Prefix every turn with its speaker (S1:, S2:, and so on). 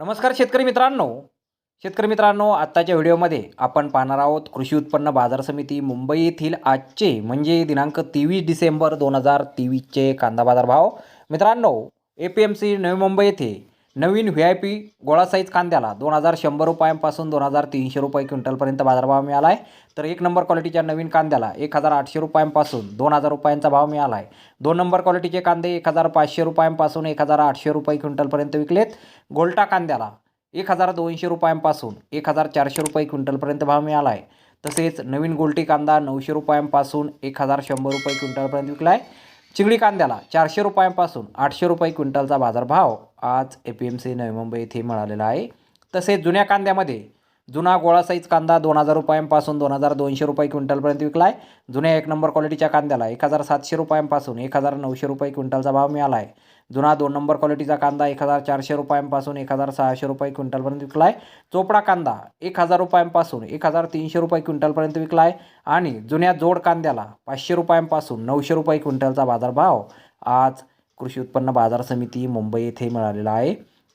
S1: नमस्कार शेतकरी मित्रांनो. शेतकरी मित्रांनो आत्ताच्या व्हिडिओमध्ये आपण पाहणार आहोत कृषी उत्पन्न बाजार समिती मुंबई येथील आजचे म्हणजे दिनांक तेवीस डिसेंबर दोन हजार तेवीसचे कांदा बाजार भाव. मित्रांनो A P M C Navi Mumbai येथे नवीन व्ही आय पी गोळा साईज कांद्याला दोन हजार शंभर रुपयांपासून दोन हजार तीनशे रुपये क्विंटलपर्यंत बाजारभाव मिळाला आहे तर एक नंबर क्वालिटीच्या नवीन कांद्याला एक हजार आठशे रुपयांपासून दोन हजार रुपयांचा भाव मिळाला आहे दोन नंबर क्वालिटीचे कांदे एक हजार पाचशे रुपयांपासून एक हजार आठशे रुपये क्विंटलपर्यंत विकलेत. गोल्टा कांद्याला एक हजार दोनशे रुपयांपासून एक हजार चारशे रुपये क्विंटलपर्यंत भाव मिळाला आहे तसेच नवीन गोल्टी कांदा नऊशे रुपयांपासून एक हजार शंभर रुपये क्विंटलपर्यंत विकला आहे चिंगडी कांद्याला चारशे रुपयांपासून आठशे रुपये क्विंटलचा बाजारभाव आज A P M C Navi Mumbai येथे मिळालेला आहे. तसेच जुन्या कांद्यामध्ये जुना गोळा साईज कांदा दोन हजार रुपयांपासून दोन हजार दोनशे रुपये क्विंटलपर्यंत विकला आहे जुन्या एक नंबर क्वालिटीच्या कांद्याला एक हजार सातशे रुपयांपासून एक हजार नऊशे रुपये क्विंटलचा भाव मिळाला आहे जुना दोन नंबर क्वालिटीचा कांदा एक हजार चारशे रुपयांपासून एक हजार सहाशे रुपये क्विंटलपर्यंत विकला आहे चोपडा कांदा एक हजार रुपयांपासून एक हजार तीनशे रुपये क्विंटलपर्यंत विकला आहे आणि जुन्या जोड कांद्याला पाचशे रुपयांपासून नऊशे रुपये क्विंटलचा बाजारभाव आज कृषी उत्पन्न बाजार समिती मुंबई येथे मिळालेला आहे.